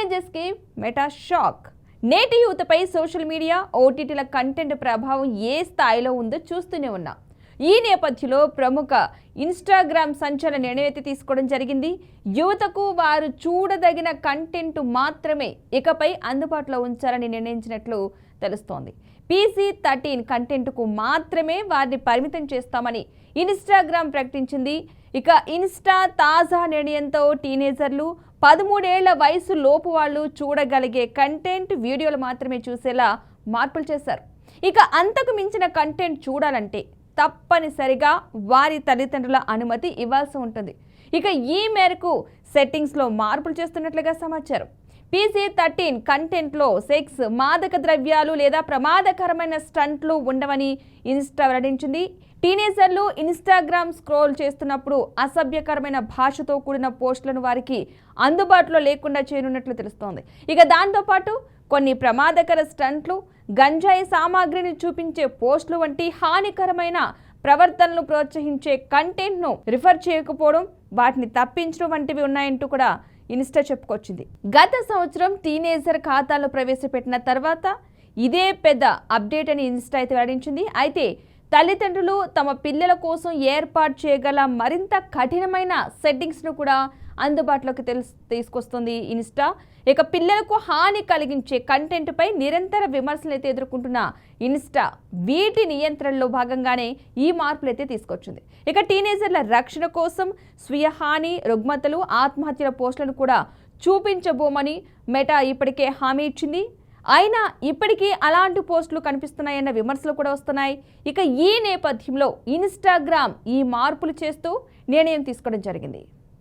టీనేజర్స్కి Meta shock నేటి యువతపై social media ఓటీటీల కంటెంట్ ప్రభావం ఏ స్థాయిలో ఉందో చూస్తూనే ఉన్నాం. ఈ నేపథ్యంలో ప్రముఖ ఇన్స్టాగ్రామ్ సంచలన నిర్ణయం అయితే తీసుకోవడం జరిగింది. యువతకు వారు చూడదగిన కంటెంట్ మాత్రమే ఇకపై అందుబాటులో ఉంచాలని నిర్ణయించినట్లు తెలుస్తోంది. పీసీ థర్టీన్ కంటెంట్కు మాత్రమే వారిని పరిమితం చేస్తామని ఇన్స్టాగ్రామ్ ప్రకటించింది. ఇక ఇన్స్టా తాజా నిర్ణయంతో టీనేజర్లు పదమూడేళ్ళ వయసు లోపు వాళ్ళు చూడగలిగే కంటెంట్ వీడియోలు మాత్రమే చూసేలా మార్పులు చేశారు. ఇక అంతకు మించిన కంటెంట్ చూడాలంటే తప్పనిసరిగా వారి తల్లిదండ్రుల అనుమతి ఇవ్వాల్సి ఉంటుంది. ఇక ఈ మేరకు సెట్టింగ్స్లో మార్పులు చేస్తున్నట్లుగా సమాచారం. పీసీ థర్టీన్ కంటెంట్లో సెక్స్ మాదక ద్రవ్యాలు లేదా ప్రమాదకరమైన స్టంట్లు ఉండవని ఇన్స్టా వెల్లడించింది. టీనేజర్లు ఇన్స్టాగ్రామ్ స్క్రోల్ చేస్తున్నప్పుడు అసభ్యకరమైన భాషతో కూడిన పోస్టులను వారికి అందుబాటులో లేకుండా చేయనున్నట్లు తెలుస్తోంది. ఇక దాంతోపాటు కొన్ని ప్రమాదకర స్టంట్లు గంజాయి సామాగ్రిని చూపించే పోస్టులు వంటి హానికరమైన ప్రవర్తనలు ప్రోత్సహించే కంటెంట్ను రిఫర్ చేయకపోవడం వాటిని తప్పించడం వంటివి ఉన్నాయంటూ కూడా ఇన్స్టా చెప్పుకొచ్చింది. గత సంవత్సరం టీనేజర్ ఖాతాలో ప్రవేశపెట్టిన తర్వాత ఇదే పెద్ద అప్డేట్ అని ఇన్స్టా అయితే వెల్లడించింది. అయితే తల్లిదండ్రులు తమ పిల్లల కోసం ఏర్పాటు చేయగల మరింత కఠినమైన సెట్టింగ్స్ను కూడా అందుబాటులోకి తెలుసు తీసుకొస్తుంది ఇన్స్టా. ఇక పిల్లలకు హాని కలిగించే కంటెంట్పై నిరంతర విమర్శలు అయితే ఎదుర్కొంటున్న ఇన్స్టా వీటి నియంత్రణలో భాగంగానే ఈ మార్పులు అయితే తీసుకొచ్చింది. ఇక టీనేజర్ల రక్షణ కోసం స్వీయ హాని రుగ్మతలు ఆత్మహత్యల పోస్టులను కూడా చూపించబోమని మెటా ఇప్పటికే హామీ ఇచ్చింది. అయినా ఇప్పటికీ అలాంటి పోస్టులు కనిపిస్తున్నాయన్న విమర్శలు కూడా వస్తున్నాయి. ఇక ఈ నేపథ్యంలో ఇన్స్టాగ్రామ్ ఈ మార్పులు చేస్తూ నిర్ణయం తీసుకోవడం జరిగింది.